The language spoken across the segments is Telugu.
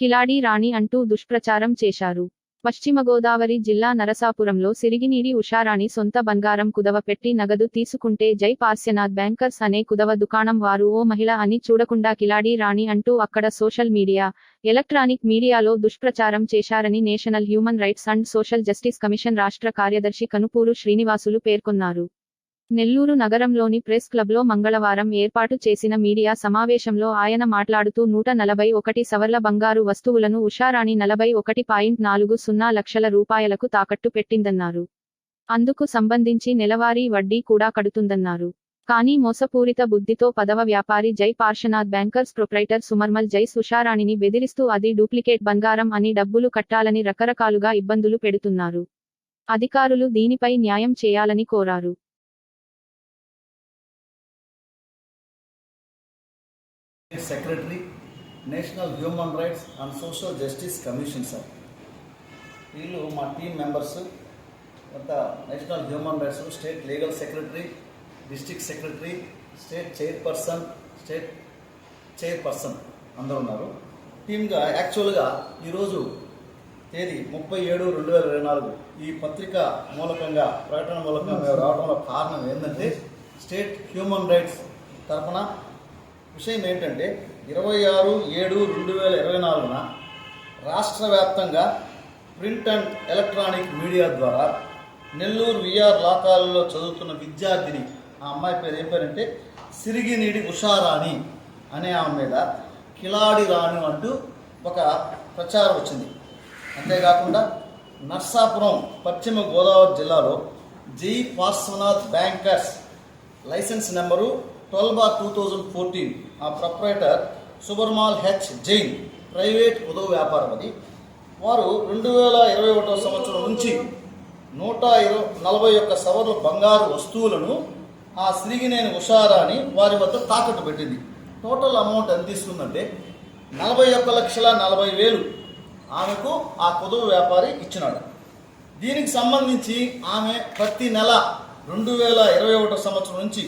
కిలాడి రాణి అంటూ దుష్ప్రచారం చేశారు. పశ్చిమ గోదావరి జిల్లా నరసాపురంలో సిరిగినీడి ఉషారాణి సొంత బంగారం కుదవ పెట్టి నగదు తీసుకుంటే జై పార్శ్యనాథ్ బ్యాంకర్స్ అనే కుదవ దుకాణం వారు ఓ మహిళ అని చూడకుండా కిలాడి రాణి అంటూ అక్కడ సోషల్ మీడియా ఎలక్ట్రానిక్ మీడియాలో దుష్ప్రచారం చేశారని national human rights and social justice commission రాష్ట్ర కార్యదర్శి కనుపూరు శ్రీనివాసులు పేర్కొన్నారు. నెల్లూరు నగరంలోని ప్రెస్ క్లబ్లో మంగళవారం ఏర్పాటు చేసిన మీడియా సమావేశంలో ఆయన మాట్లాడుతూ నూట నలభై ఒకటి సవర్ల బంగారు వస్తువులను ఉషారాణి నలభై ఒకటి పాయింట్ నాలుగు సున్నా లక్షల రూపాయలకు తాకట్టు పెట్టిందన్నారు. అందుకు సంబంధించి నెలవారీ వడ్డీ కూడా కడుతుందన్నారు. కానీ మోసపూరిత బుద్ధితో పదవ వ్యాపారి జై పార్శనాథ్ బ్యాంకర్స్ ప్రొప్రైటర్ సుమర్మల్ జై సుషారాణిని బెదిరిస్తూ అది డూప్లికేట్ బంగారం అని డబ్బులు కట్టాలని రకరకాలుగా ఇబ్బందులు పెడుతున్నారు. అధికారులు దీనిపై న్యాయం చేయాలని కోరారు. Secretary national human rights and social justice commission sir. వీళ్ళు మా టీం మెంబర్స్ కొంత national human rights state legal secretary district secretary state chairperson state chairperson అందరూ ఉన్నారు. టీమ్గా యాక్చువల్గా ఈరోజు తేదీ ముప్పై ఏడు రెండు వేల ఇరవై నాలుగు ఈ పత్రిక మూలకంగా ప్రకటన మూలకంగా మేము రావడంలో కారణం ఏంటంటే స్టేట్ హ్యూమన్ రైట్స్ తరఫున విషయం ఏంటంటే ఇరవై ఆరు ఏడు రెండు వేల ఇరవై నాలుగున రాష్ట్ర వ్యాప్తంగా ప్రింట్ అండ్ ఎలక్ట్రానిక్ మీడియా ద్వారా నెల్లూరు విఆర్ లాకాలలో చదువుతున్న విద్యార్థిని ఆ అమ్మాయి పేరు ఏం పేరంటే సిరిగినీడి ఉషారాణి అనే ఆమె మీద కిలాడి రాణి అంటూ ఒక ప్రచారం వచ్చింది. అంతేకాకుండా నర్సాపురం పశ్చిమ గోదావరి జిల్లాలో Jai Parshwanath bankers licence number twelve bar two thousand fourteen ఆ proprietor Subarmal H Jain private ఉదవ వ్యాపారం అది. వారు రెండు వేల ఇరవై ఒకటో సంవత్సరం నుంచి నూట ఇరవై నలభై ఒక్క సవర్ల బంగారు వస్తువులను ఆ సిరిగినేని ఉషారాని వారి వద్ద తాకట్టు పెట్టింది. టోటల్ అమౌంట్ ఎంత తీసుకుందంటే నలభై ఒక్క లక్షల నలభై వేలు ఆమెకు ఆ కుదువ వ్యాపారి ఇచ్చినాడు. దీనికి సంబంధించి ఆమె ప్రతి నెల రెండు వేల ఇరవై ఒకటో సంవత్సరం నుంచి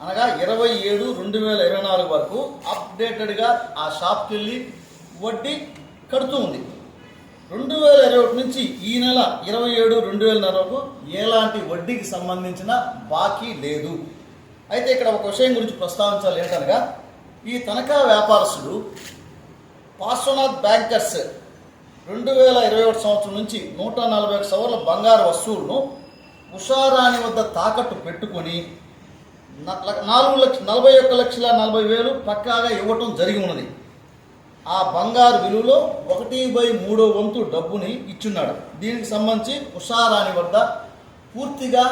అనగా ఇరవై ఏడు రెండు వేల ఇరవై నాలుగు వరకు అప్డేటెడ్గా ఆ షాప్కి వెళ్ళి వడ్డీ కడుతూ ఉంది. రెండు వేల ఇరవై ఒకటి నుంచి ఈ నెల ఇరవై ఏడు రెండు వేల వరకు ఎలాంటి వడ్డీకి సంబంధించిన బాకీ లేదు. అయితే ఇక్కడ ఒక విషయం గురించి ప్రస్తావించాలి ఏంటనగా ఈ తనఖా వ్యాపారస్తుడు పార్శ్వనాథ్ బ్యాంకర్స్ రెండు వేల ఇరవై ఒకటి సంవత్సరం నుంచి నూట నలభై ఒక సవర్ల బంగారు వస్తువులను ఉషారాణి వద్ద తాకట్టు పెట్టుకొని నాలుగు లక్ష నలభై ఒక్క లక్షల నలభై వేలు పక్కాగా ఇవ్వటం జరిగి ఉన్నది. ఆ బంగారు విలువలో ఒకటి బై మూడో వంతు డబ్బుని ఇచ్చున్నాడు. దీనికి సంబంధించి ఉషారాణి వద్ద పూర్తిగా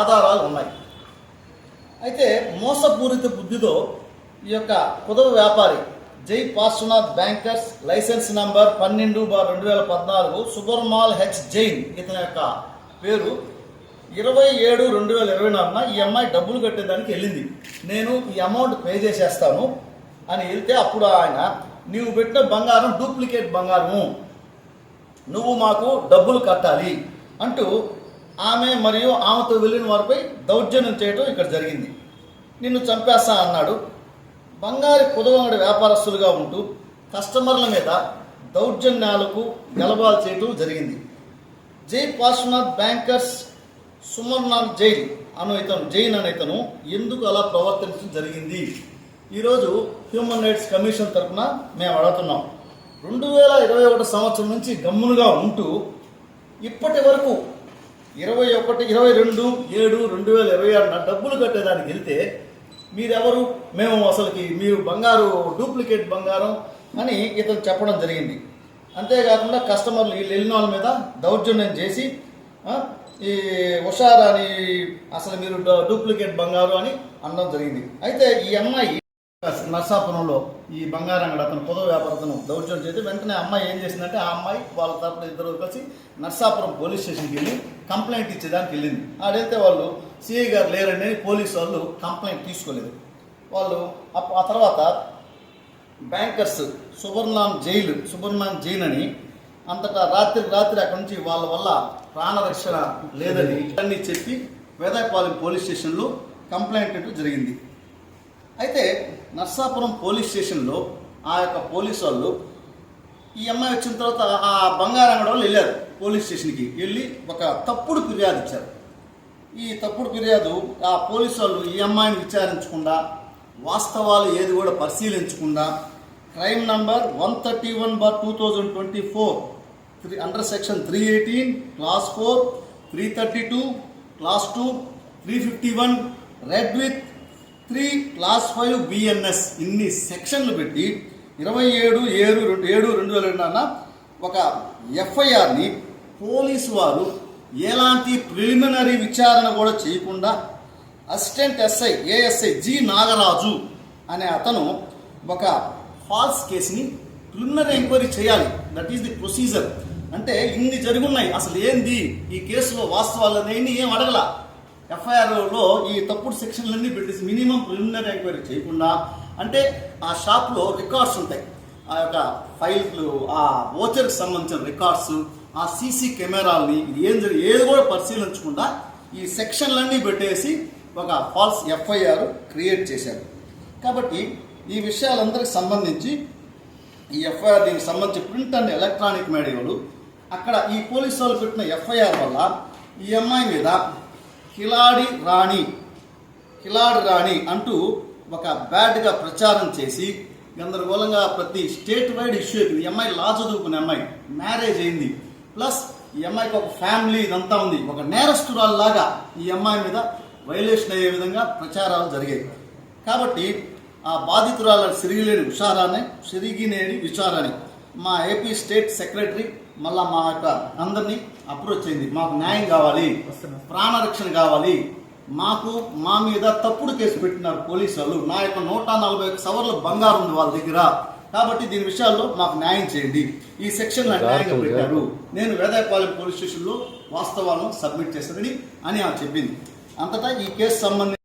ఆధారాలు ఉన్నాయి. అయితే మోసపూరిత బుద్ధితో ఈ యొక్క కుదవ వ్యాపారి Jai Parshwanath bankers licence number పన్నెండు బార్ రెండు వేల పద్నాలుగు సుబర్మాల్ హెచ్ జైన్ ఇతని యొక్క పేరు ఇరవై ఏడు రెండు వేల ఇరవై నాలుగున ఈ అమ్మాయి డబ్బులు కట్టేదానికి వెళ్ళింది. నేను ఈ అమౌంట్ పే చేసేస్తాను అని వెళ్తే అప్పుడు ఆయన నీవు పెట్టిన బంగారం డూప్లికేట్ బంగారము. నువ్వు మాకు డబ్బులు కట్టాలి. అంటూ ఆమె మరియు ఆమెతో వెళ్ళిన వారిపై దౌర్జన్యం చేయడం ఇక్కడ జరిగింది. నిన్ను చంపేస్తా అన్నాడు. బంగారు కుదవంగడి వ్యాపారస్తులుగా ఉంటూ కస్టమర్ల మీద దౌర్జన్యాలకు గలబాలు చేయటం జరిగింది. జై పార్శ్వనాథ్ బ్యాంకర్స్ సుమర్నాథ్ జైన్ అను ఇతను జైన్ అనే ఇతను ఎందుకు అలా ప్రవర్తించడం జరిగింది? ఈరోజు హ్యూమన్ రైట్స్ కమిషన్ తరఫున మేము అడుగుతున్నాం. రెండు వేల ఇరవై ఒకటి సంవత్సరం నుంచి గమ్మునుగా ఉంటూ ఇప్పటి వరకు ఇరవై ఒకటి ఇరవై రెండు ఏడు రెండు వేల ఇరవై ఆరున డబ్బులు కట్టేదానికి వెళ్తే మీరెవరు? మేము అసలుకి మీరు బంగారు డూప్లికేట్ బంగారం అని ఇతను చెప్పడం జరిగింది. అంతేకాకుండా కస్టమర్లు వీళ్ళు వెళ్ళిన వాళ్ళ మీద దౌర్జన్యం చేసి ఈ ఉషారాని అసలు మీరు డూప్లికేట్ బంగారు అని అనడం జరిగింది. అయితే ఈ అమ్మాయి నర్సాపురంలో ఈ బంగారం అంగడి అతను పొదవ వ్యాపారతను దౌర్జన్యం చేస్తే వెంటనే అమ్మాయి ఏం చేసిందంటే ఆ అమ్మాయి వాళ్ళ తరపున ఇద్దరు కలిసి నర్సాపురం పోలీస్ స్టేషన్కి వెళ్ళి కంప్లైంట్ ఇచ్చేదానికి వెళ్ళింది. ఆడైతే వాళ్ళు సిఐ గారు లేరండి పోలీసు పోలీస్ వాళ్ళు కంప్లైంట్ తీసుకోలేదు. వాళ్ళు అప్- ఆ తర్వాత బ్యాంకర్స్ సుబర్నామ్ జైలు సుబర్నామ్ జైన్ అని అంతటా రాత్రి రాత్రి అక్కడి నుంచి వాళ్ళ వల్ల ప్రాణరక్షణ లేదని అన్నీ చెప్పి వేదాయపాలెం పోలీస్ స్టేషన్లో కంప్లైంట్ ఇవ్వడం జరిగింది. అయితే నర్సాపురం పోలీస్ స్టేషన్లో ఆ యొక్క పోలీసు వాళ్ళు ఈ అమ్మాయి వచ్చిన తర్వాత ఆ బంగారం వాళ్ళు వెళ్ళారు పోలీస్ స్టేషన్కి. వెళ్ళి ఒక తప్పుడు ఫిర్యాదు ఇచ్చారు. ఈ తప్పుడు ఫిర్యాదు ఆ పోలీసు వాళ్ళు ఈ అమ్మాయిని విచారించకుండా వాస్తవాలు ఏది కూడా పరిశీలించకుండా crime number one thirty one bar two thousand twenty four three under section three eighteen clause four three thirty two clause two three fifty one read with three clause five BNS ఇన్ని సెక్షన్లు పెట్టి ఇరవై ఏడు ఏడు రెండు ఏడు రెండు వేల రెండున ఒక ఎఫ్ఐఆర్ని పోలీసు వారు ఎలాంటి ప్రిలిమినరీ విచారణ కూడా చేయకుండా assistant SI ASI G Nagaraju అనే అతను ఒక ఫాల్స్ కేసుని ప్రిలిమినరీ ఎంక్వైరీ చేయాలి. దట్ ఈస్ ది ప్రొసీజర్ అంటే ఇన్ని జరుగున్నాయి. అసలు ఏంది? ఈ కేసులో వాస్తవాలనేవి ఏం అడగల? ఎఫ్ఐఆర్లో ఈ తప్పుడు సెక్షన్లన్నీ పెట్టేసి మినిమం ప్రిలిమినరీ ఎంక్వైరీ చేయకుండా అంటే ఆ షాప్లో రికార్డ్స్ ఉంటాయి. ఆ యొక్క ఫైల్లు ఆ ఓచర్కి సంబంధించిన రికార్డ్స్ ఆ సీసీ కెమెరాల్ని ఏం జరిగి ఏది కూడా పరిశీలించకుండా ఈ సెక్షన్లన్నీ పెట్టేసి ఒక ఫాల్స్ ఎఫ్ఐఆర్ క్రియేట్ చేశారు. కాబట్టి ఈ విషయాలందరికి సంబంధించి ఈ ఎఫ్ఐఆర్ దీనికి సంబంధించి ప్రింట్ అండ్ ఎలక్ట్రానిక్ మీడియాలు అక్కడ ఈ పోలీసు వాళ్ళు పెట్టిన ఎఫ్ఐఆర్ వల్ల ఈ అమ్మాయి మీద కిలాడి రాణి కిలాడి రాణి అంటూ ఒక బ్యాడ్గా ప్రచారం చేసి గందరగోళంగా ప్రతి స్టేట్ వైడ్ ఇష్యూ అయిపోయింది. ఈ అమ్మాయి లా చదువుకునే అమ్మాయి. మ్యారేజ్ అయింది. ప్లస్ ఈ అమ్మాయికి ఒక ఫ్యామిలీ ఇదంతా ఉంది. ఒక నేరస్తురాల్లాగా ఈ అమ్మాయి మీద వైలేషన్ అయ్యే విధంగా ప్రచారాలు జరిగాయి. కాబట్టి ఆ బాధితురాల సిరిగిలేని ఉషారాన్ని సిరిగినేని విచారాన్ని మా ఏపీ స్టేట్ సెక్రటరీ మళ్ళా మా యొక్క అందరినీ అప్రోచ్ అయింది మాకు న్యాయం కావాలి. ప్రాణరక్షణ కావాలి. మాకు మా మీద తప్పుడు కేసు పెట్టినారు పోలీసు వాళ్ళు నా యొక్క నూట నలభై ఒక్క సవర్ల బంగారం ఉంది వాళ్ళ దగ్గర. కాబట్టి దీని విషయాల్లో మాకు న్యాయం చేయండి. ఈ సెక్షన్ న్యాయంగా పెట్టారు. నేను వేదాయపాలెం పోలీస్ స్టేషన్లో వాస్తవాలను సబ్మిట్ చేస్తానని అని ఆమె చెప్పింది. అంతటా ఈ కేసు సంబంధించి